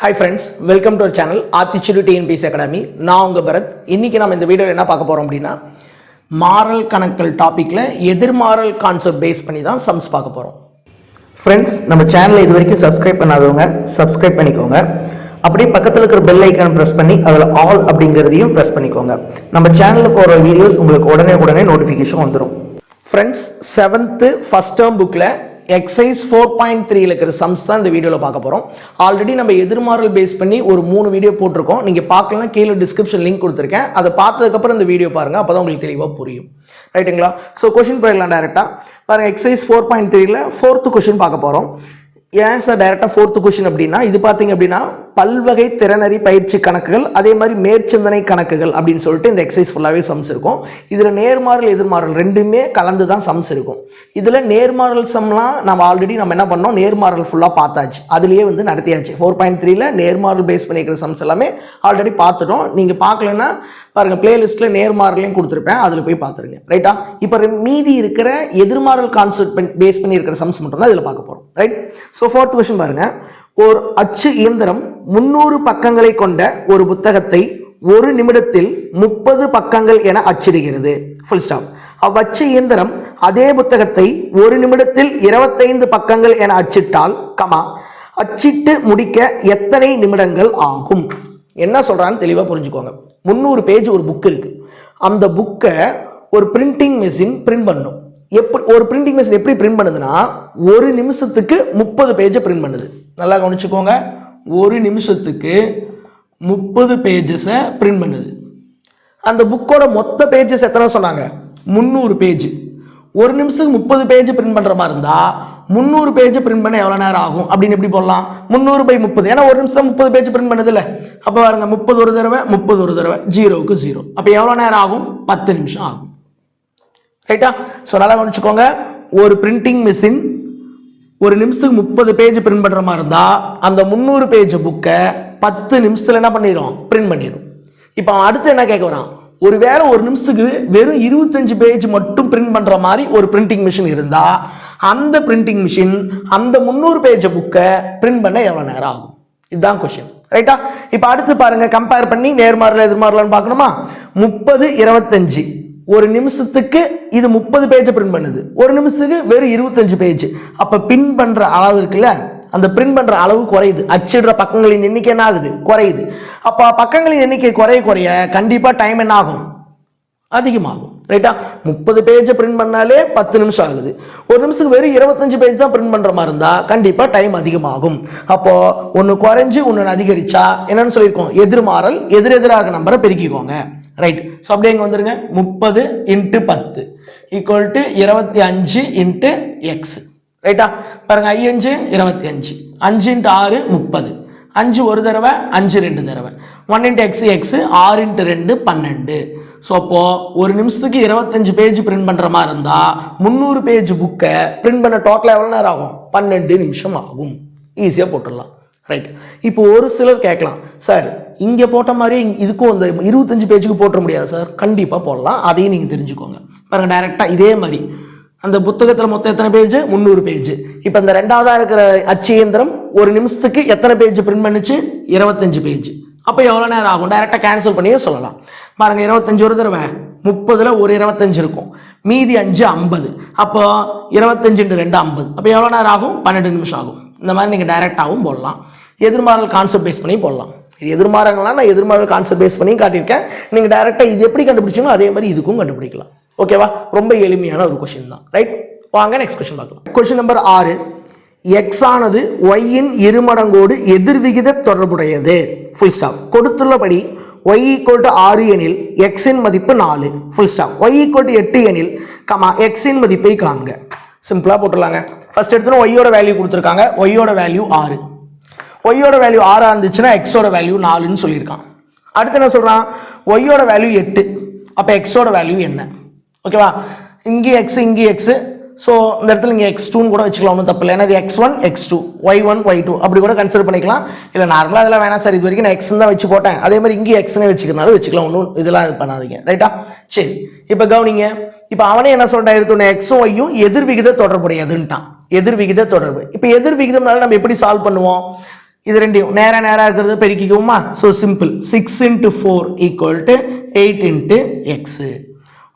Hi friends welcome to our channel Aathichudi TNPS academy நான் உங்கள் பரத். இன்றைக்கி நம்ம இந்த வீடியோவில் என்ன பார்க்க போகிறோம் அப்படின்னா மாரல் கணக்கல் டாப்பிக்கில் எதிர்மாறல் கான்செப்ட் பேஸ் பண்ணி தான் சம்ஸ் பார்க்க போகிறோம் ஃப்ரெண்ட்ஸ் நம்ம சேனலை இது வரைக்கும் சப்ஸ்கிரைப் பண்ணாதவங்க சப்ஸ்கிரைப் பண்ணிக்கோங்க. அப்படியே பக்கத்தில் இருக்கிற பெல் ஐக்கான் ப்ரெஸ் பண்ணி அதில் ஆல் அப்படிங்கிறதையும் ப்ரெஸ் பண்ணிக்கோங்க. நம்ம சேனலில் போகிற வீடியோஸ் உங்களுக்கு உடனே உடனே நோட்டிஃபிகேஷன் வந்துடும் ஃப்ரெண்ட்ஸ் செவன்த்து ஃபஸ்ட் டேர்ம் புக்கில் எக்ஸைஸ் ஃபோர் பாயிண்ட் த்ரீயில் இருக்கிற சம்ஸ் தான் இந்த வீடியோவில் பார்க்க போகிறோம் ஆல்ரெடி நம்ம எதிர்மாறல் பேஸ் பண்ணி ஒரு மூணு வீடியோ போட்டிருக்கோம். நீங்கள் பார்க்கலன்னா கீழே டிஸ்கிரிப்ஷன் லிங்க் கொடுத்துருக்கேன். அதை பார்த்ததுக்கப்புறம் இந்த வீடியோ பாருங்கள் அப்போ தான் உங்களுக்கு தெளிவாக புரியும். ரைட்டுங்களா ஸோ கொஷின் போயிடலாம் டேரெக்டாக பாருங்கள் எக்ஸைஸ் ஃபோர் பாயிண்ட் த்ரீல ஃபோர்த்து கொஷின் பார்க்க போகிறோம் ஏன் சார் டைரெக்டாக ஃபோர்த்து கொஷின் அப்படின்னா இது பார்த்தீங்க அப்படின்னா பல்வகை திறனறி பயிற்சி கணக்குகள் அதே மாதிரி மேற்சிந்தனை கணக்குகள் அப்படின்னு சொல்லிட்டு இந்த எக்ஸசைஸ் ஃபுல்லாகவே சம்ஸ் இருக்கும். இதில் நேர்மாறல் எதிர்மாறல் ரெண்டுமே கலந்து தான் சம்ஸ் இருக்கும். இதில் நேர்மாறல் சம்லாம் நம்ம ஆல்ரெடி நம்ம என்ன பண்ணோம்? நேர்மாறல் ஃபுல்லாக பார்த்தாச்சு. அதுலேயே வந்து நடத்தியாச்சு. ஃபோர் பாயிண்ட் த்ரீல நேர்மாறல் பேஸ் பண்ணிக்கிற சம்ஸ் எல்லாமே ஆல்ரெடி பார்த்துட்டோம். நீங்கள் பார்க்கலன்னா பாருங்க பிளேலிஸ்ட்டில் நேர்மாறலையும் கொடுத்துருப்பேன். அதில் போய் பார்த்துருங்க. ரைட்டா இப்போ மீதி இருக்கிற எதிர்மாறல் கான்செப்ட் பேஸ் பண்ணி இருக்கிற சம்ஸ் மட்டும் தான் இதில் பார்க்க போகிறோம் ரைட் ஸோ ஃபோர்த் கொஸ்டின் பாருங்க. ஒரு அச்சு இயந்திரம் முந்நூறு பக்கங்களை கொண்ட ஒரு புத்தகத்தை ஒரு நிமிடத்தில் முப்பது பக்கங்கள் என அச்சிடுகிறது. ஃபுல் ஸ்டாப் அவ்வச்சு இயந்திரம் அதே புத்தகத்தை ஒரு நிமிடத்தில் இருபத்தைந்து பக்கங்கள் என அச்சிட்டால் கமா அச்சிட்டு முடிக்க எத்தனை நிமிடங்கள் ஆகும்? என்ன சொல்கிறான்னு தெளிவாக புரிஞ்சுக்கோங்க. முந்நூறு பேஜ் ஒரு புக் இருக்குது அந்த புக்கை ஒரு பிரிண்டிங் மெஷின் பிரிண்ட் பண்ணும். எப்படி ஒரு பிரிண்டிங் மெஷின் எப்படி பிரிண்ட் பண்ணுதுன்னா ஒரு நிமிஷத்துக்கு முப்பது பேஜை பிரிண்ட் பண்ணுது. நல்லா கவனிச்சுக்கோங்க. ஒரு நிமிஷத்துக்கு முப்பது பேஜஸை பிரிண்ட் பண்ணுது. அந்த புக்கோட மொத்த பேஜஸ் எத்தனை சொன்னாங்க? முந்நூறு பேஜ் ஒரு நிமிஷத்துக்கு முப்பது பேஜ் பிரிண்ட் பண்ணுற மாதிரி இருந்தால் முந்நூறு பேஜ் பிரிண்ட் பண்ண எவ்வளோ நேரம் ஆகும்? அப்படின்னு எப்படி போடலாம்? முந்நூறு பை முப்பது. ஏன்னா ஒரு நிமிஷம் முப்பது பேஜ் பிரிண்ட் பண்ணதில்ல. அப்போ பாருங்க முப்பது ஒரு தடவை முப்பது ஒரு தடவை ஜீரோவுக்கு ஜீரோ. அப்போ எவ்வளோ நேரம் ஆகும்? பத்து நிமிஷம் ஆகும். ரைட்டா ஸோ நல்லா கவனிச்சுக்கோங்க. ஒரு பிரிண்டிங் மிஷின் ஒரு நிமிஷத்துக்கு முப்பது பேஜ் பிரிண்ட் பண்ணுற மாதிரி இருந்தால் அந்த முந்நூறு பேஜ் புக்கை பத்து நிமிஷத்தில் என்ன பண்ணிடும் பிரிண்ட் பண்ணிடும் இப்போ அவன் அடுத்து என்ன கேட்க வரான்? ஒரு வேளை ஒரு நிமிஷத்துக்கு வெறும் இருபத்தஞ்சு பேஜ் மட்டும் பிரிண்ட் பண்ணுற மாதிரி ஒரு பிரிண்டிங் மிஷின் இருந்தால் அந்த பிரிண்டிங் மிஷின் அந்த முந்நூறு பேஜ் புக்கை பிரிண்ட் பண்ண எவ்வளோ நேரம் ஆகும்? இதுதான் கொஷின் ரைட்டா இப்போ அடுத்து பாருங்க கம்பேர் பண்ணி நேர்மாறல எதிர்மாறலான்னு பார்க்கணுமா? முப்பது இருபத்தஞ்சு. ஒரு நிமிஷத்துக்கு இது முப்பது பேஜை பிரிண்ட் பண்ணுது. ஒரு நிமிஷத்துக்கு வெறும் இருபத்தஞ்சு பேஜ் அப்போ பின் பண்ணுற அளவு இருக்குல்ல? அந்த பிரிண்ட் பண்ணுற அளவு குறையுது. அச்சிடுற பக்கங்களின் எண்ணிக்கை என்ன ஆகுது? குறையுது. அப்போ பக்கங்களின் எண்ணிக்கை குறைய குறைய கண்டிப்பாக டைம் என்ன ஆகும் அதிகமாகும். ரைட்டா முப்பது பேஜை பிரிண்ட் பண்ணாலே பத்து நிமிஷம் ஆகுது. ஒரு நிமிஷத்துக்கு வெறும் இருபத்தஞ்சு பேஜ் தான் பிரிண்ட் பண்ணுற மாதிரி இருந்தால் கண்டிப்பாக டைம் அதிகமாகும். அப்போது ஒன்று குறைஞ்சி ஒன்று அதிகரிச்சா என்னன்னு சொல்லியிருக்கோம். எதிர்மாறல் எதிரெதிராக நம்பரை பெருக்கிக்கோங்க. ரைட் ஸோ அப்படியே இங்கே வந்துருங்க. முப்பது இன்ட்டு பத்து. ஈக்குவல் டு இருபத்தி அஞ்சு இன்ட்டு எக்ஸ் ரைட்டா பாருங்க ஐயஞ்சு இருபத்தி அஞ்சு. அஞ்சு இன்ட்டு ஆறு முப்பது. அஞ்சு ஒரு தடவை அஞ்சு ரெண்டு தடவை. ஒன் இன்ட்டு எக்ஸ் எக்ஸ் ஆறு இன்ட்டு ரெண்டு பன்னெண்டு. ஸோ அப்போது ஒரு நிமிஷத்துக்கு இருபத்தஞ்சு பேஜ் பிரிண்ட் பண்ணுற மாதிரி இருந்தால் முந்நூறு பேஜ் புக்கை பிரிண்ட் பண்ண டோட்டலாக எவ்வளோ நேரம் ஆகும்? பன்னெண்டு நிமிஷம் ஆகும். ஈஸியாக போட்டுடலாம். ரைட் இப்போ ஒரு சிலர் கேட்கலாம் சார் இங்கே போட்ட மாதிரியே இதுக்கும் அந்த இருபத்தஞ்சு பேஜுக்கு போட்டுற முடியாது சார். கண்டிப்பாக போடலாம். அதையும் நீங்கள் தெரிஞ்சுக்கோங்க. பாருங்க டைரெக்டாக இதே மாதிரி. அந்த புத்தகத்தில் மொத்தம் எத்தனை பேஜ் முந்நூறு பேஜ் இப்போ இந்த ரெண்டாவதாக இருக்கிற அச்சு இயந்திரம் ஒரு நிமிஷத்துக்கு எத்தனை பேஜ் பிரிண்ட் பண்ணுச்சு? இருபத்தஞ்சு பேஜ் அப்போ எவ்வளோ நேரம் ஆகும்? டைரெக்டாக கேன்சல் பண்ணியே சொல்லலாம். பாருங்க இருபத்தஞ்சு ஒரு தடவை. முப்பதில் ஒரு இருபத்தஞ்சு இருக்கும். மீதி அஞ்சு ஐம்பது. அப்போ இருபத்தஞ்சு ரெண்டு ஐம்பது. அப்போ எவ்வளோ நேரம் ஆகும்? பன்னெண்டு நிமிஷம் ஆகும். இந்த மாதிரி நீங்கள் டைரெக்டாகவும் போடலாம். எதிர்மாறல் கான்செப்ட் பேஸ் பண்ணி போடலாம். இது எதிர்மாறங்கள்லாம் நான் எதிர்மாறல் கான்செப்ட் பேஸ் பண்ணி காட்டியிருக்கேன். நீங்கள் டைரெக்டாக இது எப்படி கண்டுபிடிச்சிங்களோ அதே மாதிரி இதுக்கும் கண்டுபிடிக்கலாம். ஓகேவா ரொம்ப எளிமையான ஒரு கொஷின் தான். ரைட் வாங்க நெக்ஸ்ட் கொஷின் பார்க்கலாம். கொஷின் நம்பர் ஆறு. எக்ஸ் ஆனது ஒய்யின் இருமடங்கோடு எதிர்விகித தொடர்புடையது. ஃபுல் ஸ்டாப் கொடுத்துள்ளபடி ஒய் ஈக்குவல் டு ஆறு எனில் எக்ஸின் மதிப்பு நாலு. Full stop Y equal to எட்டு எனில் கமா எக்ஸின் மதிப்பை காண்க. சிம்பிளாக போட்டுடலாங்க. ஃபஸ்ட் எடுத்துன்னு ஒய்யோட வேல்யூ கொடுத்துருக்காங்க. ஒய்யோட வேல்யூ ஆறு. ஒய்யோட வேல்யூ ஆறாக இருந்துச்சுன்னா எக்ஸோட வேல்யூ நாலுன்னு சொல்லியிருக்கான். அடுத்து என்ன சொல்கிறான் ஒய்யோட வேல்யூ எட்டு. அப்போ எக்ஸோட வேல்யூ என்ன? ஓகேவா இங்கே எக்ஸ் இங்கே எக்ஸு ஸோ இந்த இடத்துல நீங்கள் எக்ஸ் டூன்னு கூட வச்சுக்கலாம் ஒன்றும் தப்பு இல்லை. ஏன்னா இது X one X two Y one Y two அப்படி கூட கன்சிடர் பண்ணிக்கலாம். இல்லை நார்மலாக அதெல்லாம் வேணாம் சார். இது வரைக்கும் நான் எக்ஸ் தான் வச்சு போட்டேன். அதே மாதிரி இங்கே எக்ஸ்னே வச்சுக்கிறனாலும் வச்சுக்கலாம். ஒன்றும் இதெல்லாம் இது பண்ணாதீங்க. ரைட்டா சரி. இப்போ கவனிங்க. இப்போ அவனே என்ன சொல்லிட்டான்? எடுத்தோன்னே எக்ஸும் ஒய்யும் எதிர்விகித தொடர்புடையதுன்ட்டான். எதிர்விகித தொடர்பு. இப்போ எதிர்விகிதம்னால நம்ம எப்படி சால்வ் பண்ணுவோம்? இது ரெண்டையும் நேராக நேராக இருக்கிறது பெருக்கிக்குவோமா? So simple six into four equal to eight into X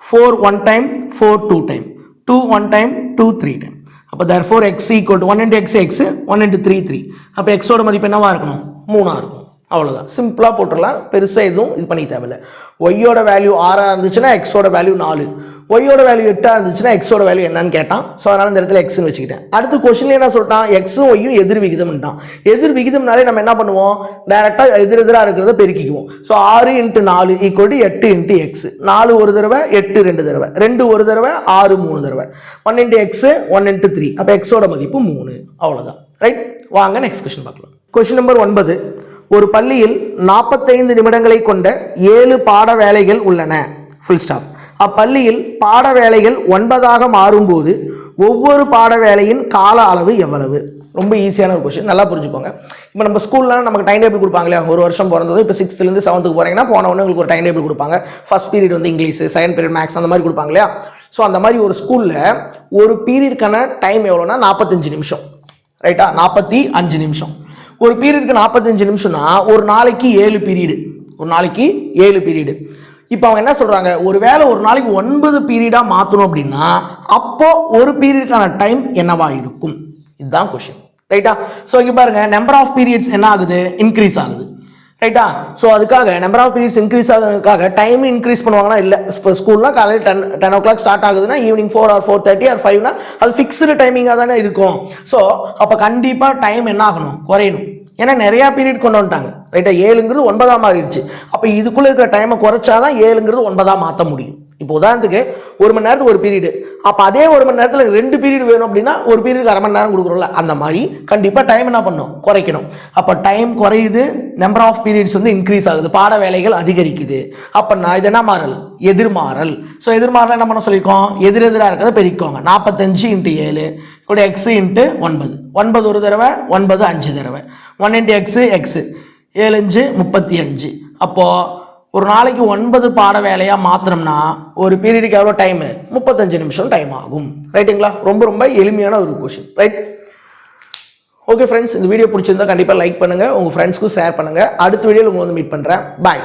four one time four two time two one time two three time அப்போ தர் four X equal to one into X X one into three three அப்போ எக்ஸோட மதிப்பு என்னவாக இருக்கணும்? மூணாக இருக்கும் அவ்வளோதான் சிம்பிளாக போட்டுடலாம். பெருசாக எதுவும் இது பண்ணி தேவையில்லை. ஒய்யோட வேல்யூ ஆறாக இருந்துச்சுன்னா எக்ஸோட வேல்யூ நாலு. ஒய்யோட வேல்யூ எட்டாக இருந்துச்சுன்னா எக்ஸோட வேல்யூ என்னன்னு கேட்டான். ஸோ அதனால் இந்த இடத்துல எக்ஸ்னு வச்சுக்கிட்டேன். அடுத்து கொஸ்டின் என்ன சொல்லிட்டான்? எக்ஸும் ஒய்யும் எதிர் விகிதம்ட்டான் எதிர் விகிதம்னாலே நம்ம என்ன பண்ணுவோம்? டேரெக்டாக எதிர் எதிராக இருக்கிறத பெருக்கிக்குவோம். ஸோ ஆறு இன்ட்டு நாலு ஈக்குவல் டு எட்டு இன்ட்டு எக்ஸ் நாலு ஒரு தடவை எட்டு ரெண்டு தடவை. ரெண்டு ஒரு தடவை ஆறு மூணு தடவை. One into X one into three அப்போ எக்ஸோட மதிப்பு மூணு. அவ்வளோதான் ரைட் வாங்க நெக்ஸ்ட் கொஸ்டின் பார்க்கலாம். கொஸ்டின் நம்பர் ஒன்பது. ஒரு பள்ளியில் நாற்பத்தைந்து நிமிடங்களை கொண்ட ஏழு பாட வேலைகள் உள்ளன. ஃபுல் ஸ்டாப் அப்பள்ளியில் பாட வேலைகள் ஒன்பதாக மாறும்போது ஒவ்வொரு பாட வேலையின் கால அளவு எவ்வளவு? ரொம்ப ஈஸியான ஒரு கொஷின் நல்லா புரிஞ்சுக்கோங்க. இப்போ நம்ம ஸ்கூல்லாம் நமக்கு டைம் டேபிள் கொடுப்பாங்களே ஒரு வருஷம் பிறந்தது இப்போ சிக்ஸ்த்துலேருந்து செவன்த்துக்கு போகிறீங்கன்னா போன உடனே உங்களுக்கு ஒரு டைம் டேபிள் கொடுப்பாங்க. ஃபஸ்ட் பீரியட் வந்து இங்கிலீஷ் செகண்ட் பீரியட் மேக்ஸ் அந்த மாதிரி கொடுப்பாங்க இல்லையா? ஸோ அந்த மாதிரி ஒரு ஸ்கூலில் ஒரு பீரியடுக்கான டைம் எவ்வளோனா நாற்பத்தஞ்சு நிமிஷம். ரைட்டா நாற்பத்தி அஞ்சு நிமிஷம். ஒரு பீரியடுக்கு நாற்பத்தஞ்சு நிமிஷம்னா ஒரு நாளைக்கு ஏழு பீரியடு ஒரு நாளைக்கு ஏழு பீரியடு இப்போ அவங்க என்ன சொல்கிறாங்க ஒரு வேளை ஒரு நாளைக்கு ஒன்பது பீரியடாக மாற்றணும் அப்படின்னா அப்போது ஒரு பீரியடுக்கான டைம் என்னவா இருக்கும்? இதுதான் கொஷின் ரைட்டா ஸோ இங்கே பாருங்கள் நம்பர் ஆஃப் பீரியட்ஸ் என்ன ஆகுது? இன்க்ரீஸ் ஆகுது. ரைட்டா ஸோ அதுக்காக நம்பர் ஆஃப் பீரியட்ஸ் இன்க்ரீஸ் ஆகுறதுக்காக டைம் இன்க்ரீஸ் பண்ணுவாங்கன்னா இல்லை இப்போ ஸ்கூல்லாம் காலையில் ten ten o'clock start ஆகுதுன்னா evening four or four thirty or ஃபைவ்னா அது ஃபிக்ஸ்டு டைமிங்காக தானே இருக்கும். ஸோ அப்போ கண்டிப்பாக டைம் என்ன ஆகணும்? குறையணும். ஏன்னா நிறையா பீரியட் கொண்டு வந்துட்டாங்க. ரைட்டா ஏழுங்கிறது ஒன்பதாக மாறிடுச்சு. அப்போ இதுக்குள்ளே இருக்கிற டைமை குறைச்சாதான் ஏழுங்கிறது ஒன்பதாக மாற்ற முடியும். இப்போ உதாரணத்துக்கு ஒரு மணி நேரத்துக்கு ஒரு பீரியடு அப்போ அதே ஒரு மணி நேரத்தில் ரெண்டு பீரியட் வேணும் அப்படின்னா ஒரு பீரியடுக்கு அரை மணி நேரம் கொடுக்குறோம்ல அந்த மாதிரி கண்டிப்பாக டைம் என்ன பண்ணும்? குறைக்கணும். அப்போ டைம் குறையுது நம்பர் ஆஃப் பீரியட்ஸ் வந்து இன்க்ரீஸ் ஆகுது பாட வேலைகள் அதிகரிக்குது. அப்போ நான் இது என்ன மாறல்? எதிர்மாறல். ஸோ எதிர்மாறல் என்ன பண்ண சொல்லியிருக்கோம்? எதிர் எதிராக இருக்கிறத பெருக்கோங்க. நாற்பத்தஞ்சு இன்ட்டு ஏழு கூட எக்ஸு இன்ட்டு ஒன்பது. ஒன்பது ஒரு தடவை ஒன்பது அஞ்சு தடவை. ஒன் இன்ட்டு எக்ஸு எக்ஸு ஏழு அஞ்சு முப்பத்தி அஞ்சு அப்போது ஒரு நாளைக்கு ஒன்பது பாட வேலையாக மாத்திரம்னா ஒரு பீரியடுக்கு எவ்வளோ டைமு முப்பத்தஞ்சு நிமிஷம் டைம் ஆகும். ரைட்டுங்களா ரொம்ப ரொம்ப எளிமையான ஒரு கொஷின் ரைட் ஓகே ஃப்ரெண்ட்ஸ் இந்த வீடியோ பிடிச்சிருந்தா கண்டிப்பாக லைக் பண்ணுங்கள் உங்கள் ஃப்ரெண்ட்ஸ்க்கும் ஷேர் பண்ணுங்கள் அடுத்த வீடியோவில் உங்களை வந்து மீட் பண்ணுறேன் பாய்